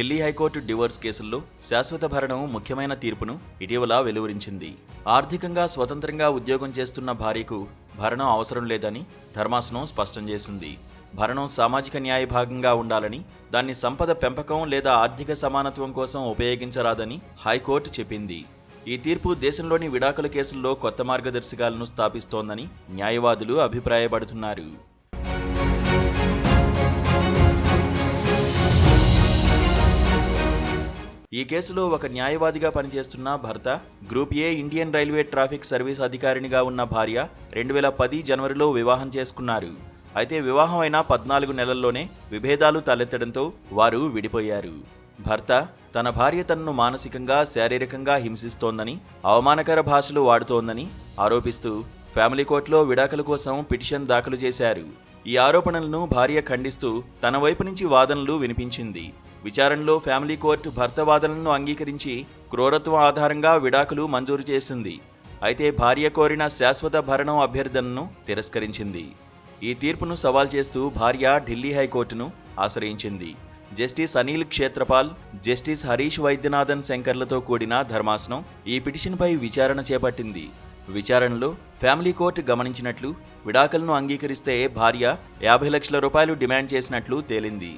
Delhi high court divorce కేసుల్లో శాశ్వత భరణం ముఖ్యమైన తీర్పును ఇటీవల వెలువరించింది. ఆర్థికంగా స్వతంత్రంగా ఉద్యోగం చేస్తున్న భార్యకు భరణం అవసరం లేదని ధర్మాసనం స్పష్టం చేసింది. భరణం సామాజిక న్యాయ భాగంగా ఉండాలని దాన్ని సంపద పెంపకం లేదా ఆర్థిక సమానత్వం కోసం ఉపయోగించరాదని హైకోర్టు చెప్పింది. ఈ తీర్పు దేశంలోని విడాకుల కేసుల్లో కొత్త మార్గదర్శకాలను స్థాపిస్తోందని న్యాయవాదులు అభిప్రాయపడుతున్నారు. ఈ కేసులో ఒక న్యాయవాదిగా పనిచేస్తున్న భర్త group A Indian railway traffic service అధికారినిగా ఉన్న భార్య రెండు వేల పది జనవరిలో వివాహం చేసుకున్నారు. అయితే వివాహం అయిన పద్నాలుగు నెలల్లోనే విభేదాలు తలెత్తడంతో వారు విడిపోయారు. భర్త తన భార్య తనను మానసికంగా శారీరకంగా హింసిస్తోందని అవమానకర భాషలు వాడుతోందని ఆరోపిస్తూ ఫ్యామిలీ కోర్టులో విడాకుల కోసం పిటిషన్ దాఖలు చేశారు. ఈ ఆరోపణలను భార్య ఖండిస్తూ తన వైపు నుంచి వాదనలు వినిపించింది. విచారణలో ఫ్యామిలీ కోర్టు భర్త వాదనలను అంగీకరించి క్రూరత్వం ఆధారంగా విడాకులు మంజూరు చేసింది. అయితే భార్య కోరిన శాశ్వత భరణం అభ్యర్థనను తిరస్కరించింది. ఈ తీర్పును సవాల్ చేస్తూ భార్య ఢిల్లీ హైకోర్టును ఆశ్రయించింది. జస్టిస్ అనిల్ క్షేత్రపాల్ జస్టిస్ హరీష్ వైద్యనాథన్ శంకర్లతో కూడిన ధర్మాసనం ఈ పిటిషన్పై విచారణ చేపట్టింది. విచారణలో ఫ్యామిలీ కోర్టు గమనించినట్లు విడాకులను అంగీకరిస్తే భార్య యాభై లక్షల రూపాయలు డిమాండ్ చేసినట్లు తేలింది.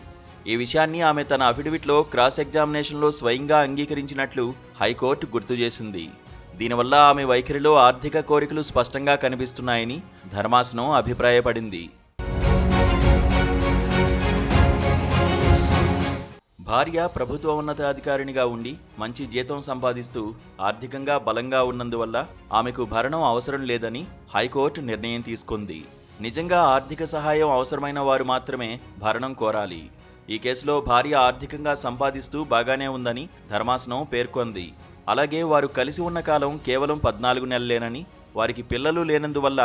ఈ విషయాన్ని ఆమె తన అఫిడవిట్లో క్రాస్ ఎగ్జామినేషన్లో స్వయంగా అంగీకరించినట్లు హైకోర్టు గుర్తు చేసింది. దీనివల్ల ఆమె వైఖరిలో ఆర్థిక కోరికలు స్పష్టంగా కనిపిస్తున్నాయని ధర్మాసనం అభిప్రాయపడింది. భార్య ప్రభుత్వ ఉన్నతాధికారినిగా ఉండి మంచి జీతం సంపాదిస్తూ ఆర్థికంగా బలంగా ఉన్నందువల్ల ఆమెకు భరణం అవసరం లేదని హైకోర్టు నిర్ణయం తీసుకుంది. నిజంగా ఆర్థిక సహాయం అవసరమైన వారు మాత్రమే భరణం కోరాలి. ఈ కేసులో భార్య ఆర్థికంగా సంపాదిస్తూ బాగానే ఉందని ధర్మాసనం పేర్కొంది. అలాగే వారు కలిసి ఉన్న కాలం కేవలం పద్నాలుగు నెలలేనని వారికి పిల్లలు లేనందువల్ల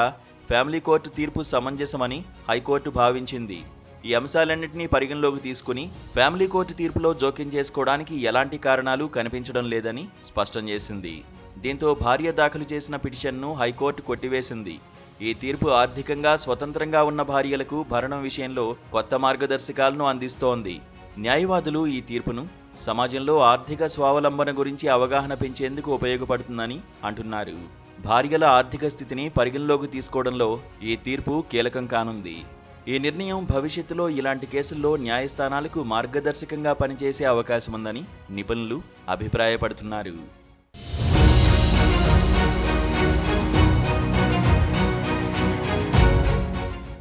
ఫ్యామిలీ కోర్టు తీర్పు సమంజసమని హైకోర్టు భావించింది. ఈ అంశాలన్నింటినీ పరిగణలోకి తీసుకుని ఫ్యామిలీ కోర్టు తీర్పులో జోక్యం చేసుకోవడానికి ఎలాంటి కారణాలు కనిపించడం లేదని స్పష్టం చేసింది. దీంతో భార్య దాఖలు చేసిన పిటిషన్ను హైకోర్టు కొట్టివేసింది. ఈ తీర్పు ఆర్థికంగా స్వతంత్రంగా ఉన్న భార్యలకు భరణం విషయంలో కొత్త మార్గదర్శకాలను అందిస్తోంది. న్యాయవాదులు ఈ తీర్పును సమాజంలో ఆర్థిక స్వావలంబన గురించి అవగాహన పెంచేందుకు ఉపయోగపడుతుందని అంటున్నారు. భార్యల ఆర్థిక స్థితిని పరిగణలోకి తీసుకోవడంలో ఈ తీర్పు కీలకం కానుంది. ఈ నిర్ణయం భవిష్యత్తులో ఇలాంటి కేసుల్లో న్యాయస్థానాలకు మార్గదర్శకంగా పనిచేసే అవకాశముందని నిపుణులు అభిప్రాయపడుతున్నారు.